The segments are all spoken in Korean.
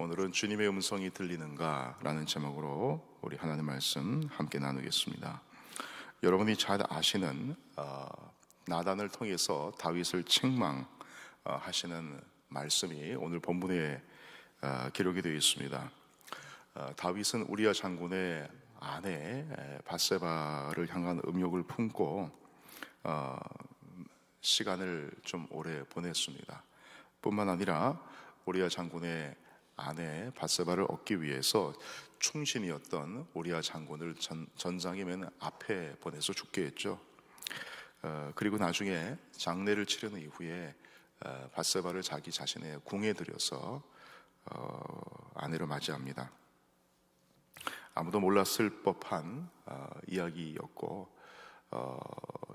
오늘은 주님의 음성이 들리는가라는 제목으로 우리 하나님 말씀 함께 나누겠습니다. 여러분이 잘 아시는 어, 나단을 통해서 다윗을 책망하시는 말씀이 오늘 본문에 어, 기록이 되어 있습니다. 어, 다윗은 우리아 장군의 아내 에, 바세바를 향한 음욕을 품고 어, 시간을 좀 오래 보냈습니다. 뿐만 아니라 우리아 장군의 아내 바세바를 얻기 위해서 충신이었던 우리아 장군을 전, 전장의 맨 앞에 보내서 죽게 했죠. 어, 그리고 나중에 장례를 치르는 이후에 어, 바세바를 자기 자신의 궁에 들여서 어, 아내로 맞이합니다. 아무도 몰랐을 법한 어, 이야기였고 어,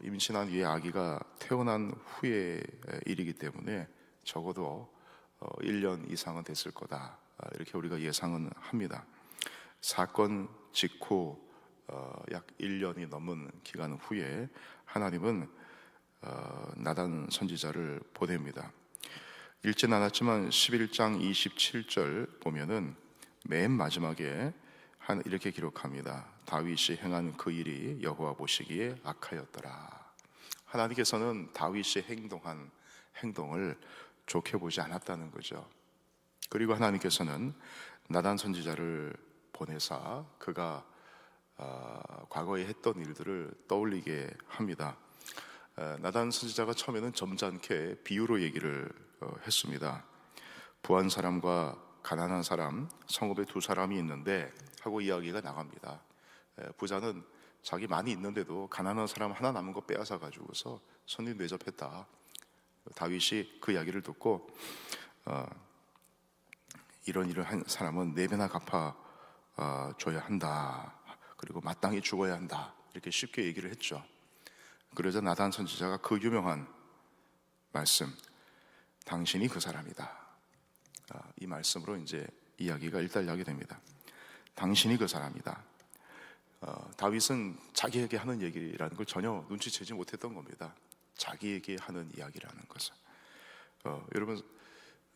임신한 위에 아기가 태어난 후의 일이기 때문에 적어도 어, 1년 이상은 됐을 거다 아, 이렇게 우리가 예상은 합니다. 사건 직후 어, 약 1년이 넘은 기간 후에 하나님은 어, 나단 선지자를 보냅니다. 읽진 않았지만 11장 27절 보면은 맨 마지막에 한 이렇게 기록합니다. 다윗이 행한 그 일이 여호와 보시기에 악하였더라. 하나님께서는 다윗이 행동한 행동을 좋게 보지 않았다는 거죠. 그리고 하나님께서는 나단 선지자를 보내사 그가 어, 과거에 했던 일들을 떠올리게 합니다. 어, 나단 선지자가 처음에는 점잖게 비유로 얘기를 어, 했습니다. 부한 사람과 가난한 사람, 성읍에 두 사람이 있는데 하고 이야기가 나갑니다. 에, 부자는 자기 많이 있는데도 가난한 사람 하나 남은 거 빼앗아 가지고서 손님 내접했다. 다윗이 그 이야기를 듣고 어, 이런 일을 한 사람은 네 배나 갚아 어, 줘야 한다. 그리고 마땅히 죽어야 한다. 이렇게 쉽게 얘기를 했죠. 그러자 나단 선지자가 그 유명한 말씀, 당신이 그 사람이다. 아, 이 말씀으로 이제 이야기가 일단락이 됩니다. 당신이 그 사람이다. 어, 다윗은 자기에게 하는 얘기라는 걸 전혀 눈치채지 못했던 겁니다. 자기에게 하는 이야기라는 것을. 어, 여러분,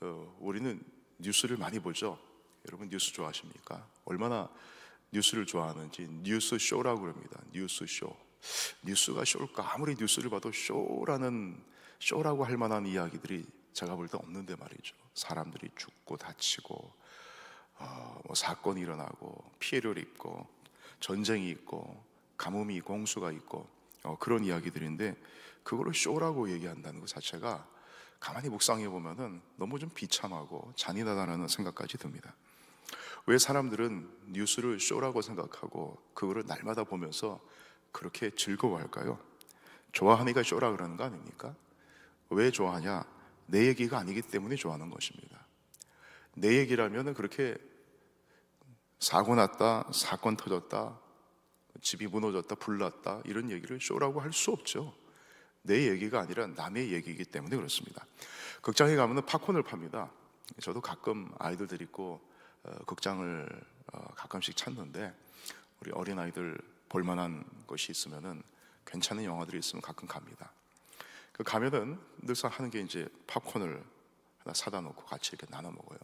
어, 우리는 뉴스를 많이 보죠. 여러분 뉴스 좋아하십니까? 얼마나 뉴스를 좋아하는지 뉴스 쇼라고 그럽니다. 뉴스 쇼. 뉴스가 쇼일까? 아무리 뉴스를 봐도 쇼라는 쇼라고 할 만한 이야기들이 제가 볼 때 없는데 말이죠. 사람들이 죽고 다치고 어, 뭐 사건이 일어나고 피해를 입고 전쟁이 있고 가뭄이 홍수가 있고 어, 그런 이야기들인데 그거를 쇼라고 얘기한다는 것 자체가 가만히 묵상해 보면은 너무 좀 비참하고 잔인하다는 생각까지 듭니다. 왜 사람들은 뉴스를 쇼라고 생각하고 그거를 날마다 보면서 그렇게 즐거워할까요? 좋아하니까 쇼라 그러는 거 아닙니까? 왜 좋아하냐? 내 얘기가 아니기 때문에 좋아하는 것입니다. 내 얘기라면 그렇게 사고 났다, 사건 터졌다, 집이 무너졌다, 불났다 이런 얘기를 쇼라고 할 수 없죠. 내 얘기가 아니라 남의 얘기이기 때문에 그렇습니다. 극장에 가면 팝콘을 팝니다. 저도 가끔 아이들 데리고 어, 극장을 어, 가끔씩 찾는데 우리 어린 아이들 볼만한 것이 있으면은 괜찮은 영화들이 있으면 가끔 갑니다. 그 가면은 늘상 하는 게 이제 팝콘을 하나 사다 놓고 같이 이렇게 나눠 먹어요.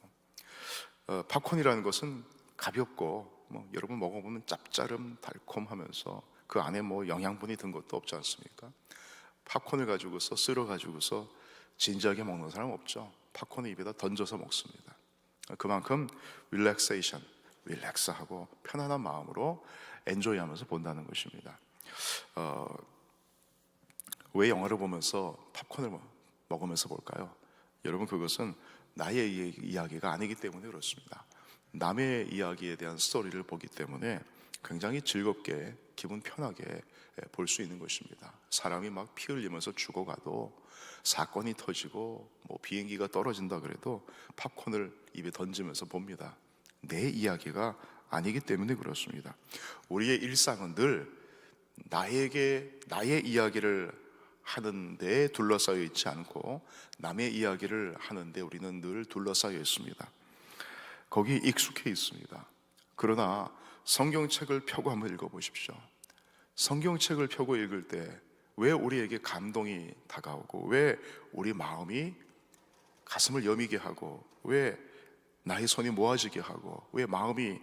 어, 팝콘이라는 것은 가볍고 뭐 여러분 먹어보면 짭짜름 달콤하면서 그 안에 뭐 영양분이 든 것도 없지 않습니까? 팝콘을 가지고서 쓸어 가지고서 진지하게 먹는 사람 없죠. 팝콘을 입에다 던져서 먹습니다. 그만큼 릴렉세이션, 릴렉스하고 편안한 마음으로 엔조이하면서 본다는 것입니다. 어, 왜 영화를 보면서 팝콘을 먹- 먹으면서 볼까요? 여러분 그것은 나의 이- 이야기가 아니기 때문에 그렇습니다. 남의 이야기에 대한 스토리를 보기 때문에 굉장히 즐겁게 기분 편하게 볼 수 있는 것입니다. 사람이 막 피 흘리면서 죽어가도 사건이 터지고 뭐 비행기가 떨어진다 그래도 팝콘을 입에 던지면서 봅니다. 내 이야기가 아니기 때문에 그렇습니다. 우리의 일상은 늘 나에게 나의 이야기를 하는데 둘러싸여 있지 않고 남의 이야기를 하는데 우리는 늘 둘러싸여 있습니다. 거기 익숙해 있습니다. 그러나 성경책을 펴고 한번 읽어보십시오. 성경책을 펴고 읽을 때 왜 우리에게 감동이 다가오고 왜 우리 마음이 가슴을 여미게 하고 왜 나의 손이 모아지게 하고 왜 마음이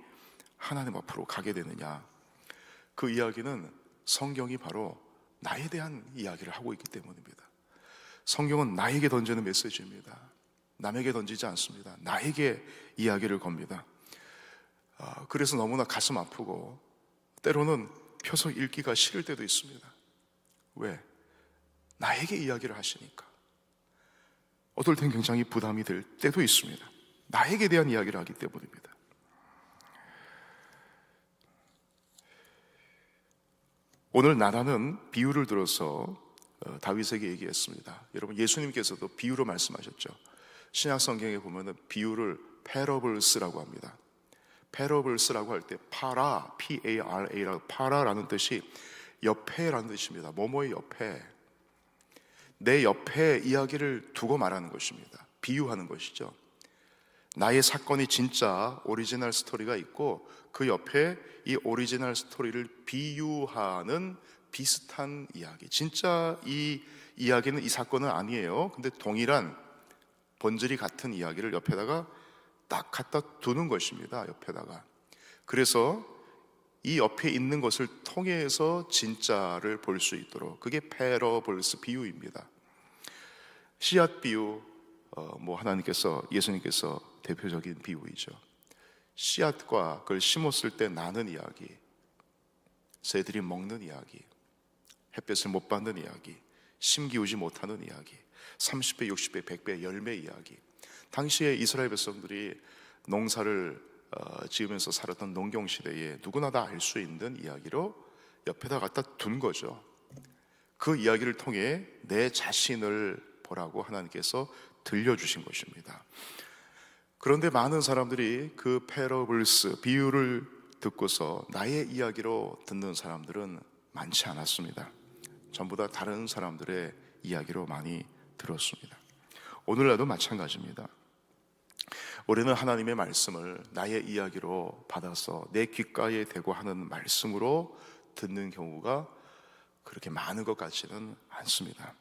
하나님 앞으로 가게 되느냐? 그 이야기는 성경이 바로 나에 대한 이야기를 하고 있기 때문입니다. 성경은 나에게 던지는 메시지입니다. 남에게 던지지 않습니다. 나에게 이야기를 겁니다. 아, 그래서 너무나 가슴 아프고 때로는 표석 읽기가 싫을 때도 있습니다. 왜? 나에게 이야기를 하시니까. 어떨 땐 굉장히 부담이 될 때도 있습니다. 나에게 대한 이야기를 하기 때문입니다. 오늘 나라는 비유를 들어서 어, 다윗에게 얘기했습니다. 여러분 예수님께서도 비유로 말씀하셨죠. 신약 성경에 보면은 비유를 패러블스라고 합니다. 패러블스라고 할 때 파라, P A R A라고 파라라는 뜻이 옆에라는 뜻입니다. 뭐뭐의 옆에 내 옆에 이야기를 두고 말하는 것입니다. 비유하는 것이죠. 나의 사건이 진짜 오리지널 스토리가 있고 그 옆에 이 오리지널 스토리를 비유하는 비슷한 이야기. 진짜 이 이야기는 이 사건은 아니에요. 근데 동일한 본질이 같은 이야기를 옆에다가 딱 갖다 두는 것입니다. 옆에다가. 그래서 이 옆에 있는 것을 통해서 진짜를 볼 수 있도록 그게 패러블스 비유입니다. 씨앗 비유, 어, 뭐 하나님께서 예수님께서 대표적인 비유이죠. 씨앗과 그걸 심었을 때 나는 이야기, 새들이 먹는 이야기, 햇볕을 못 받는 이야기, 심기우지 못하는 이야기, 30배, 60배, 100배 열매 이야기. 당시에 이스라엘 백성들이 농사를 어, 지으면서 살았던 농경 시대에 누구나 다 알 수 있는 이야기로 옆에다 갖다 둔 거죠. 그 이야기를 통해 내 자신을 보라고 하나님께서 들려주신 것입니다. 그런데 많은 사람들이 그 패러블스 비유를 듣고서 나의 이야기로 듣는 사람들은 많지 않았습니다. 전부 다 다른 사람들의 이야기로 많이 들었습니다. 오늘날도 마찬가지입니다. 우리는 하나님의 말씀을 나의 이야기로 받아서 내 귓가에 대고 하는 말씀으로 듣는 경우가 그렇게 많은 것 같지는 않습니다.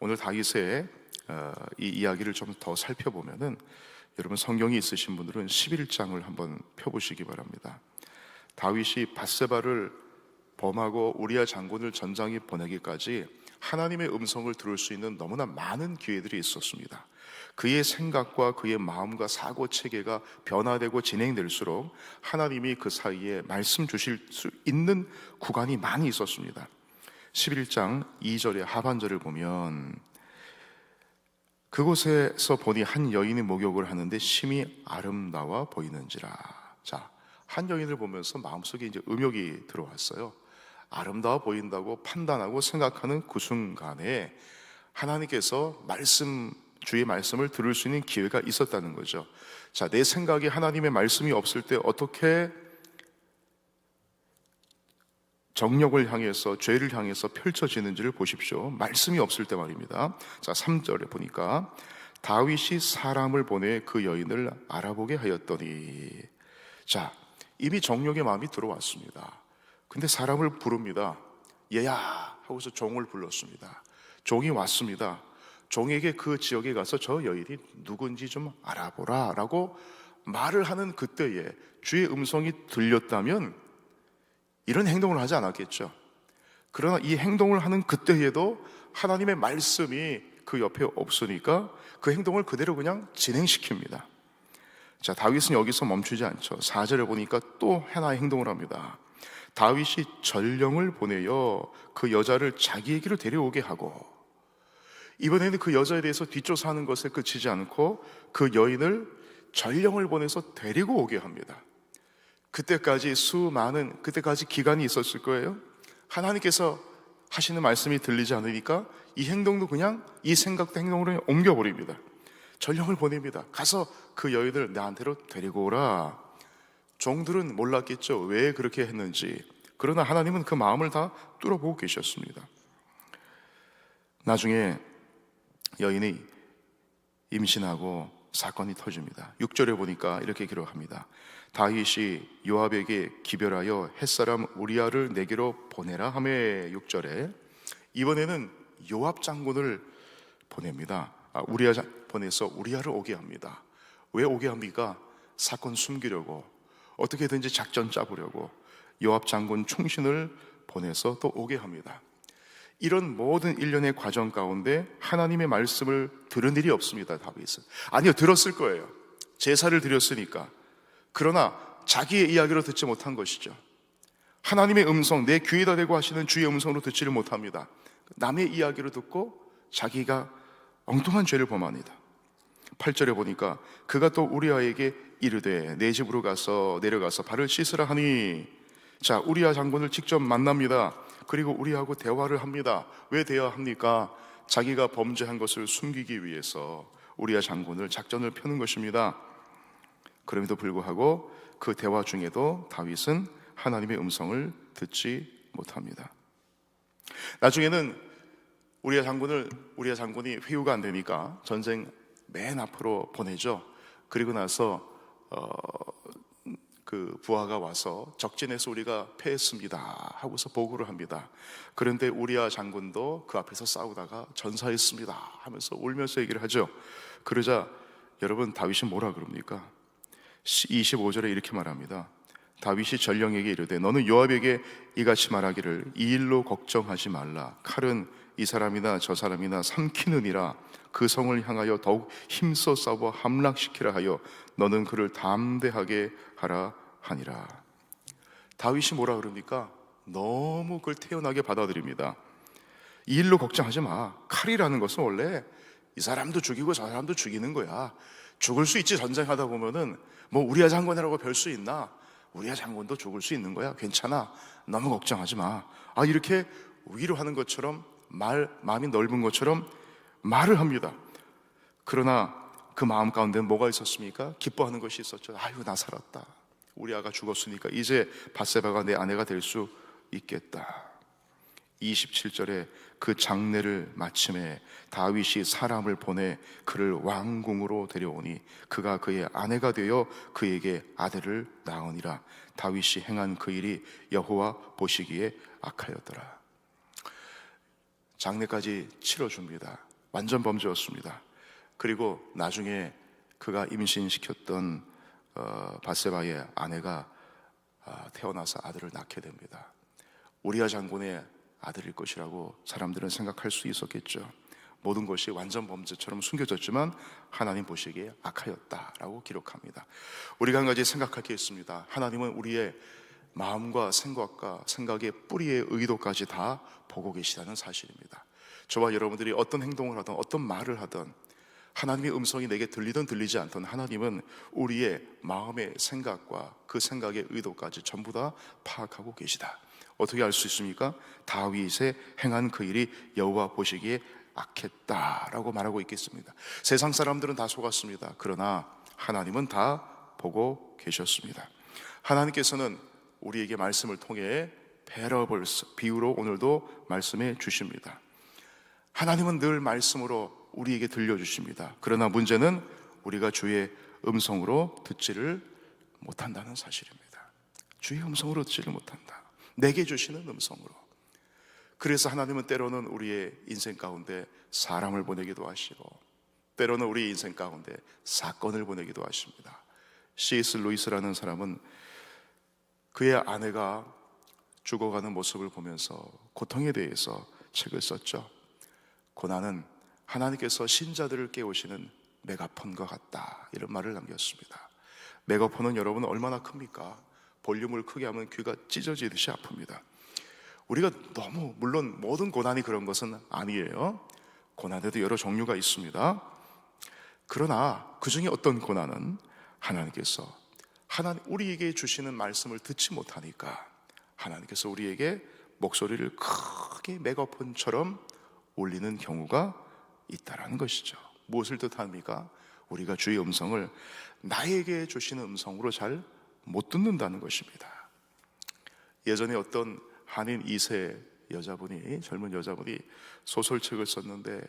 오늘 다윗의 어, 이 이야기를 좀 더 살펴보면은 여러분 성경이 있으신 분들은 11장을 한번 펴보시기 바랍니다. 다윗이 바세바를 범하고 우리아 장군을 전장에 보내기까지 하나님의 음성을 들을 수 있는 너무나 많은 기회들이 있었습니다. 그의 생각과 그의 마음과 사고 체계가 변화되고 진행될수록 하나님이 그 사이에 말씀 주실 수 있는 구간이 많이 있었습니다. 11장 2절의 하반절을 보면 그곳에서 보니 한 여인이 목욕을 하는데 심히 아름다워 보이는지라. 자, 한 여인을 보면서 마음속에 이제 음욕이 들어왔어요. 아름다워 보인다고 판단하고 생각하는 그 순간에 하나님께서 말씀, 주의 말씀을 들을 수 있는 기회가 있었다는 거죠. 자, 내 생각에 하나님의 말씀이 없을 때 어떻게 정력을 향해서 죄를 향해서 펼쳐지는지를 보십시오. 말씀이 없을 때 말입니다. 자, 3절에 보니까 다윗이 사람을 보내 그 여인을 알아보게 하였더니 자, 이미 정력의 마음이 들어왔습니다. 근데 사람을 부릅니다. 얘야 하고서 종을 불렀습니다. 종이 왔습니다. 종에게 그 지역에 가서 저 여인이 누군지 좀 알아보라 라고 말을 하는 그때에 주의 음성이 들렸다면 이런 행동을 하지 않았겠죠. 그러나 이 행동을 하는 그때에도 하나님의 말씀이 그 옆에 없으니까 그 행동을 그대로 그냥 진행시킵니다. 자, 다윗은 여기서 멈추지 않죠. 4절에 보니까 또 하나의 행동을 합니다. 다윗이 전령을 보내어 그 여자를 자기에게로 데려오게 하고 이번에는 그 여자에 대해서 뒷조사하는 것에 그치지 않고 그 여인을 전령을 보내서 데리고 오게 합니다. 그때까지 수많은 그때까지 기간이 있었을 거예요. 하나님께서 하시는 말씀이 들리지 않으니까 이 행동도 그냥 이 생각도 행동으로 옮겨버립니다. 전령을 보냅니다. 가서 그 여인을 나한테로 데리고 오라. 종들은 몰랐겠죠. 왜 그렇게 했는지. 그러나 하나님은 그 마음을 다 뚫어보고 계셨습니다. 나중에 여인이 임신하고 사건이 터집니다. 6절에 보니까 이렇게 기록합니다. 다윗이 요압에게 기별하여 햇사람 우리아를 내게로 보내라 하매 6절에 이번에는 요압 장군을 보냅니다. 아, 우리아 보내서 우리아를 오게 합니다. 왜 오게 합니까? 사건 숨기려고 어떻게든지 작전 짜보려고 요압 장군 충신을 보내서 또 오게 합니다. 이런 모든 일련의 과정 가운데 하나님의 말씀을 들은 일이 없습니다. 다윗은 아니요 들었을 거예요. 제사를 드렸으니까 그러나 자기의 이야기로 듣지 못한 것이죠. 하나님의 음성, 내 귀에다 대고 하시는 주의 음성으로 듣지를 못합니다. 남의 이야기로 듣고 자기가 엉뚱한 죄를 범합니다. 8절에 보니까 그가 또 우리아에게 이르되 내 집으로 가서 내려가서 발을 씻으라 하니 자 우리아 장군을 직접 만납니다. 그리고 우리하고 대화를 합니다. 왜 대화합니까? 자기가 범죄한 것을 숨기기 위해서 우리아 장군을 작전을 펴는 것입니다. 그럼에도 불구하고 그 대화 중에도 다윗은 하나님의 음성을 듣지 못합니다. 나중에는 우리의 장군을 우리의 장군이 회유가 안 되니까 전쟁 맨 앞으로 보내죠. 그리고 나서 어, 그 부하가 와서 적진에서 우리가 패했습니다 하고서 보고를 합니다. 그런데 우리아 장군도 그 앞에서 싸우다가 전사했습니다 하면서 울면서 얘기를 하죠. 그러자 여러분 다윗이 뭐라 그럽니까? 25절에 이렇게 말합니다. 다윗이 전령에게 이르되 너는 요압에게 이같이 말하기를 이 일로 걱정하지 말라 칼은 이 사람이나 저 사람이나 삼키느니라 그 성을 향하여 더욱 힘써 싸워 함락시키라 하여 너는 그를 담대하게 하라 하니라 다윗이 뭐라 그럽니까? 너무 그걸 태연하게 받아들입니다 이 일로 걱정하지 마 칼이라는 것은 원래 이 사람도 죽이고 저 사람도 죽이는 거야 죽을 수 있지 전쟁하다 보면은 뭐 우리야 장군이라고 별 수 있나 우리야 장군도 죽을 수 있는 거야. 괜찮아. 너무 걱정하지 마. 아, 이렇게 위로하는 것처럼 말, 마음이 넓은 것처럼 말을 합니다. 그러나 그 마음 가운데 뭐가 있었습니까? 기뻐하는 것이 있었죠. 아유, 나 살았다. 우리 아가 죽었으니까 이제 바세바가 내 아내가 될 수 있겠다. 27절에 그 장례를 마침에 다윗이 사람을 보내 그를 왕궁으로 데려오니 그가 그의 아내가 되어 그에게 아들을 낳으니라 다윗이 행한 그 일이 여호와 보시기에 악하였더라 장례까지 치러줍니다 완전 범죄였습니다 그리고 나중에 그가 임신시켰던 어, 바세바의 아내가 아, 태어나서 아들을 낳게 됩니다 우리아 장군의 아들일 것이라고 사람들은 생각할 수 있었겠죠. 모든 것이 완전 범죄처럼 숨겨졌지만 하나님 보시기에 악하였다라고 기록합니다. 우리가 한 가지 생각할 게 있습니다. 하나님은 우리의 마음과 생각과 생각의 뿌리의 의도까지 다 보고 계시다는 사실입니다. 저와 여러분들이 어떤 행동을 하든 어떤 말을 하든 하나님의 음성이 내게 들리든 들리지 않든 하나님은 우리의 마음의 생각과 그 생각의 의도까지 전부 다 파악하고 계시다. 어떻게 알 수 있습니까? 다윗의 행한 그 일이 여호와 보시기에 악했다라고 말하고 있겠습니다. 세상 사람들은 다 속았습니다. 그러나 하나님은 다 보고 계셨습니다. 하나님께서는 우리에게 말씀을 통해 패러블스 비유로 오늘도 말씀해 주십니다. 하나님은 늘 말씀으로 우리에게 들려주십니다. 그러나 문제는 우리가 주의 음성으로 듣지를 못한다는 사실입니다. 주의 음성으로 듣지를 못한다. 내게 주시는 음성으로. 그래서 하나님은 때로는 우리의 인생 가운데 사람을 보내기도 하시고, 때로는 우리 인생 가운데 사건을 보내기도 하십니다. C.S. 루이스라는 사람은 그의 아내가 죽어가는 모습을 보면서 고통에 대해서 책을 썼죠. 고난은 하나님께서 신자들을 깨우시는 메가폰과 같다. 이런 말을 남겼습니다. 메가폰은 여러분 얼마나 큽니까? 볼륨을 크게 하면 귀가 찢어지듯이 아픕니다. 우리가 너무 물론 모든 고난이 그런 것은 아니에요. 고난에도 여러 종류가 있습니다. 그러나 그 중에 어떤 고난은 하나님께서 하나님 우리에게 주시는 말씀을 듣지 못하니까 하나님께서 우리에게 목소리를 크게 메가폰처럼 올리는 경우가 있다라는 것이죠. 무엇을 뜻합니까? 우리가 주의 음성을 나에게 주시는 음성으로 잘 못 듣는다는 것입니다. 예전에 어떤 한인 2세 여자분이 젊은 여자분이 소설책을 썼는데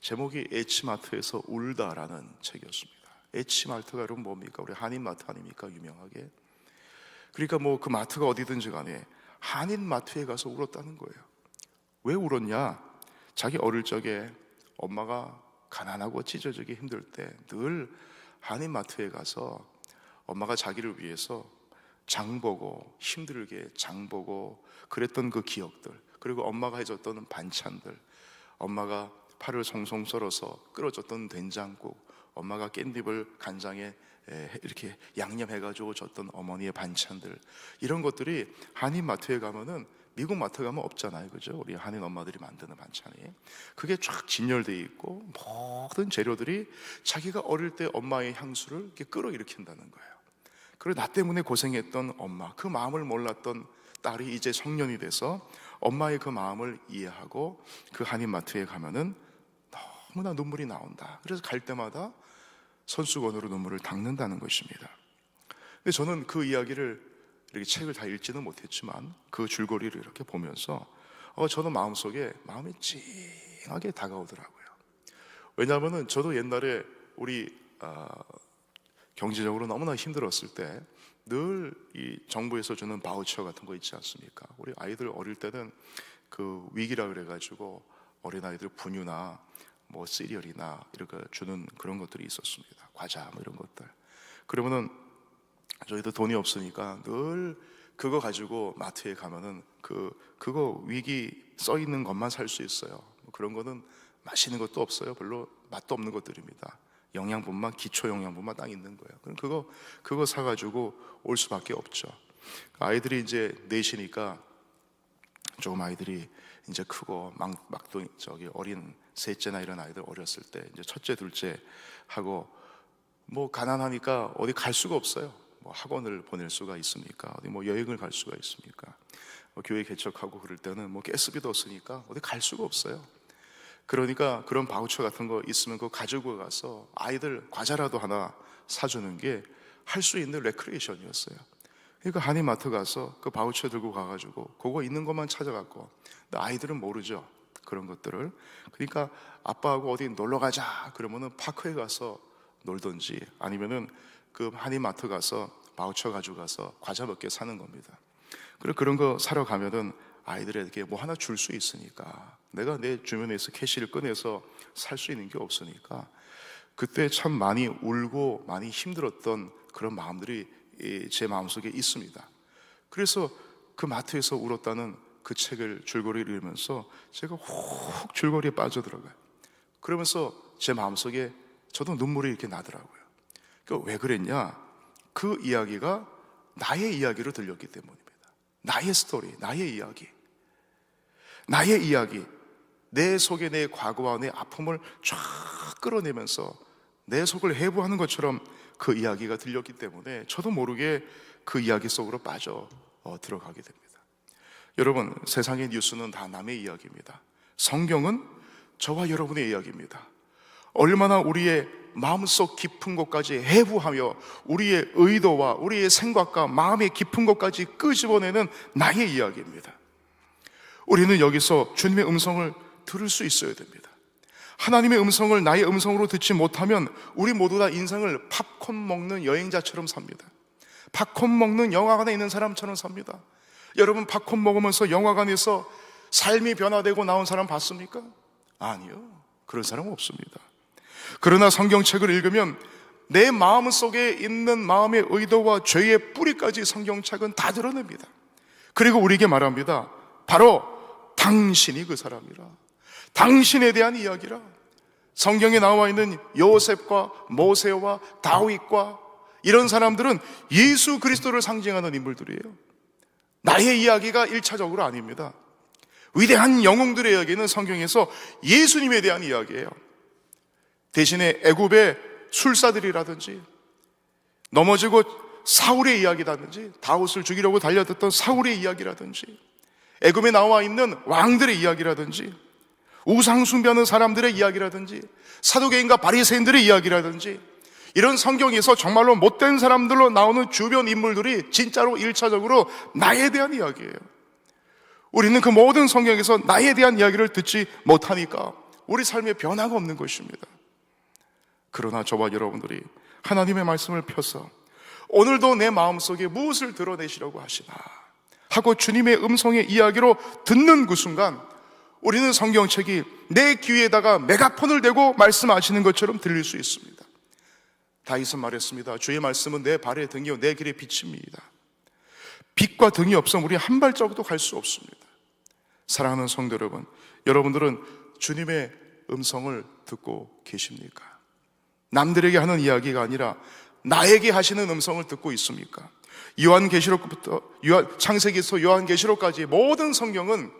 제목이 에치마트에서 울다라는 책이었습니다. 에치마트가 여러분 뭡니까? 우리 한인 마트 아닙니까? 유명하게. 그러니까 뭐 그 마트가 어디든지 간에 한인 마트에 가서 울었다는 거예요. 왜 울었냐? 자기 어릴 적에 엄마가 가난하고 찢어지기 힘들 때 늘 한인 마트에 가서 엄마가 자기를 위해서 장보고 힘들게 장보고 그랬던 그 기억들 그리고 엄마가 해줬던 반찬들 엄마가 팔을 송송 썰어서 끓여줬던 된장국 엄마가 깻잎을 간장에 에, 이렇게 양념해가지고 줬던 어머니의 반찬들 이런 것들이 한인 마트에 가면은 미국 마트 가면 없잖아요, 그죠? 우리 한인 엄마들이 만드는 반찬이 그게 쫙 진열돼 있고 모든 재료들이 자기가 어릴 때 엄마의 향수를 이렇게 끌어일으킨다는 거예요. 그리고 나 때문에 고생했던 엄마, 그 마음을 몰랐던 딸이 이제 청년이 돼서 엄마의 그 마음을 이해하고 그 한인 마트에 가면은 너무나 눈물이 나온다. 그래서 갈 때마다 손수건으로 눈물을 닦는다는 것입니다. 근데 저는 그 이야기를 이렇게 책을 다 읽지는 못했지만 그 줄거리를 이렇게 보면서 어, 저는 마음속에 마음이 찡하게 다가오더라고요. 왜냐하면은 저도 옛날에 우리 아, 경제적으로 너무나 힘들었을 때 늘 이 정부에서 주는 바우처 같은 거 있지 않습니까? 우리 아이들 어릴 때는 그 위기라 그래가지고 어린 아이들 분유나 뭐 시리얼이나 이렇게 주는 그런 것들이 있었습니다. 과자 뭐 이런 것들. 그러면은 저희도 돈이 없으니까 늘 그거 가지고 마트에 가면은 그 그거 위기 써 있는 것만 살 수 있어요. 뭐 그런 거는 맛있는 것도 없어요. 별로 맛도 없는 것들입니다. 영양분만 기초 영양분만 딱 있는 거예요. 그럼 그거 그거 사 가지고 올 수밖에 없죠. 아이들이 이제 넷이니까 조금 아이들이 이제 크고 막 막도 저기 어린 셋째나 이런 아이들 어렸을 때 이제 첫째 둘째 하고 뭐 가난하니까 어디 갈 수가 없어요. 뭐 학원을 보낼 수가 있습니까? 어디 뭐 여행을 갈 수가 있습니까? 뭐 교회 개척하고 그럴 때는 뭐 가스비도 없으니까 어디 갈 수가 없어요. 그러니까 그런 바우처 같은 거 있으면 그거 가지고 가서 아이들 과자라도 하나 사주는 게 할 수 있는 레크레이션이었어요. 그러니까 한인마트 가서 그 바우처 들고 가가지고 그거 있는 것만 찾아갖고 근데 아이들은 모르죠 그런 것들을 그러니까 아빠하고 어디 놀러 가자 그러면은 파크에 가서 놀던지 아니면은 그 한인마트 가서 바우처 가지고 가서 과자 몇 개 사는 겁니다. 그리고 그런 거 사러 가면은 아이들에게 뭐 하나 줄 수 있으니까 내가 내 주변에서 캐시를 꺼내서 살 수 있는 게 없으니까 그때 참 많이 울고 많이 힘들었던 그런 마음들이 이제 마음속에 있습니다. 그래서 그 마트에서 울었다는 그 책을 줄거리를 읽으면서 제가 훅 줄거리에 빠져들어가요. 그러면서 제 마음속에 저도 눈물이 이렇게 나더라고요. 그왜 그랬냐? 그 이야기가 나의 이야기로 들렸기 때문입니다. 나의 스토리, 나의 이야기. 나의 이야기. 내 속에 내 과거와 내 아픔을 쫙 끌어내면서 내 속을 해부하는 것처럼 그 이야기가 들렸기 때문에 저도 모르게 그 이야기 속으로 빠져 어, 들어가게 됩니다. 여러분, 세상의 뉴스는 다 남의 이야기입니다. 성경은 저와 여러분의 이야기입니다. 얼마나 우리의 마음속 깊은 곳까지 해부하며 우리의 의도와 우리의 생각과 마음의 깊은 곳까지 끄집어내는 나의 이야기입니다. 우리는 여기서 주님의 음성을 들을 수 있어야 됩니다. 하나님의 음성을 나의 음성으로 듣지 못하면 우리 모두 다 인생을 팝콘 먹는 여행자처럼 삽니다. 팝콘 먹는 영화관에 있는 사람처럼 삽니다. 여러분 팝콘 먹으면서 영화관에서 삶이 변화되고 나온 사람 봤습니까? 아니요. 그런 사람 없습니다. 그러나 성경책을 읽으면 내 마음 속에 있는 마음의 의도와 죄의 뿌리까지 성경책은 다 드러냅니다. 그리고 우리에게 말합니다. 바로 당신이 그 사람이라. 당신에 대한 이야기라. 성경에 나와 있는 요셉과 모세와 다윗과 이런 사람들은 예수 그리스도를 상징하는 인물들이에요. 나의 이야기가 일차적으로 아닙니다. 위대한 영웅들의 이야기는 성경에서 예수님에 대한 이야기예요. 대신에 애굽의 술사들이라든지 넘어지고 사울의 이야기라든지 다윗을 죽이려고 달려들던 사울의 이야기라든지 애굽에 나와 있는 왕들의 이야기라든지 우상 숭배하는 사람들의 이야기라든지 사도개인과 바리새인들의 이야기라든지 이런 성경에서 정말로 못된 사람들로 나오는 주변 인물들이 진짜로 일차적으로 나에 대한 이야기예요. 우리는 그 모든 성경에서 나에 대한 이야기를 듣지 못하니까 우리 삶에 변화가 없는 것입니다. 그러나 저와 여러분들이 하나님의 말씀을 펴서 오늘도 내 마음속에 무엇을 드러내시려고 하시나 하고 주님의 음성의 이야기로 듣는 그 순간 우리는 성경책이 내 귀에다가 메가폰을 대고 말씀하시는 것처럼 들릴 수 있습니다. 다윗은 말했습니다. 주의 말씀은 내 발의 등이요 내 길의 빛입니다. 빛과 등이 없으면 우리 한 발자국도 갈 수 없습니다. 사랑하는 성도 여러분, 여러분들은 주님의 음성을 듣고 계십니까? 남들에게 하는 이야기가 아니라 나에게 하시는 음성을 듣고 있습니까? 요한계시록부터 요한, 창세기에서 요한계시록까지 모든 성경은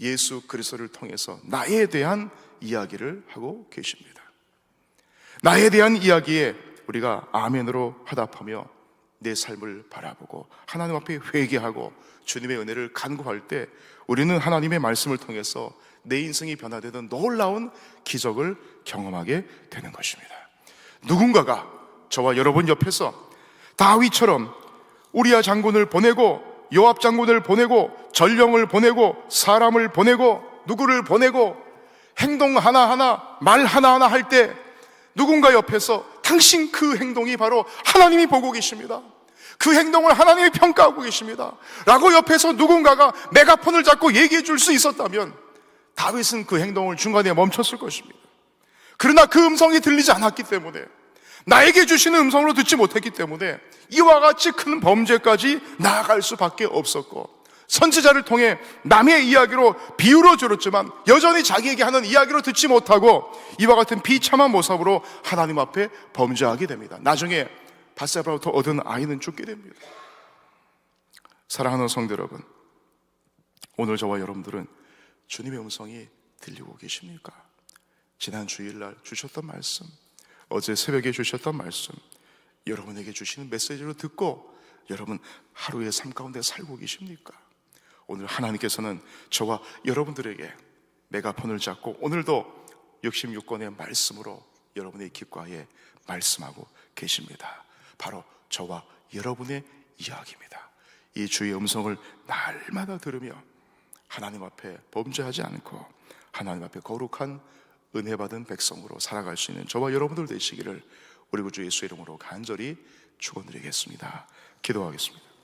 예수 그리스도를 통해서 나에 대한 이야기를 하고 계십니다. 나에 대한 이야기에 우리가 아멘으로 화답하며 내 삶을 바라보고 하나님 앞에 회개하고 주님의 은혜를 간구할 때 우리는 하나님의 말씀을 통해서 내 인생이 변화되는 놀라운 기적을 경험하게 되는 것입니다. 누군가가 저와 여러분 옆에서 다윗처럼 우리야 장군을 보내고 요압 장군을 보내고 전령을 보내고 사람을 보내고 누구를 보내고 행동 하나하나 말 하나하나 할 때 누군가 옆에서 당신 그 행동이 바로 하나님이 보고 계십니다. 그 행동을 하나님이 평가하고 계십니다. 라고 옆에서 누군가가 메가폰을 잡고 얘기해 줄 수 있었다면 다윗은 그 행동을 중간에 멈췄을 것입니다. 그러나 그 음성이 들리지 않았기 때문에 나에게 주시는 음성으로 듣지 못했기 때문에 이와 같이 큰 범죄까지 나아갈 수밖에 없었고 선지자를 통해 남의 이야기로 비유로 들었지만 여전히 자기에게 하는 이야기로 듣지 못하고 이와 같은 비참한 모습으로 하나님 앞에 범죄하게 됩니다. 나중에 바세바로부터 얻은 아이는 죽게 됩니다. 사랑하는 성도 여러분, 오늘 저와 여러분들은 주님의 음성이 들리고 계십니까? 지난 주일날 주셨던 말씀, 어제 새벽에 주셨던 말씀, 여러분에게 주시는 메시지로 듣고 여러분 하루의 삶 가운데 살고 계십니까? 오늘 하나님께서는 저와 여러분들에게 메가폰을 잡고 오늘도 66권의 말씀으로 여러분의 귓가에 말씀하고 계십니다. 바로 저와 여러분의 이야기입니다. 이 주의 음성을 날마다 들으며 하나님 앞에 범죄하지 않고 하나님 앞에 거룩한 은혜 받은 백성으로 살아갈 수 있는 저와 여러분들 되시기를 우리 구주 예수 이름으로 간절히 축원드리겠습니다. 기도하겠습니다.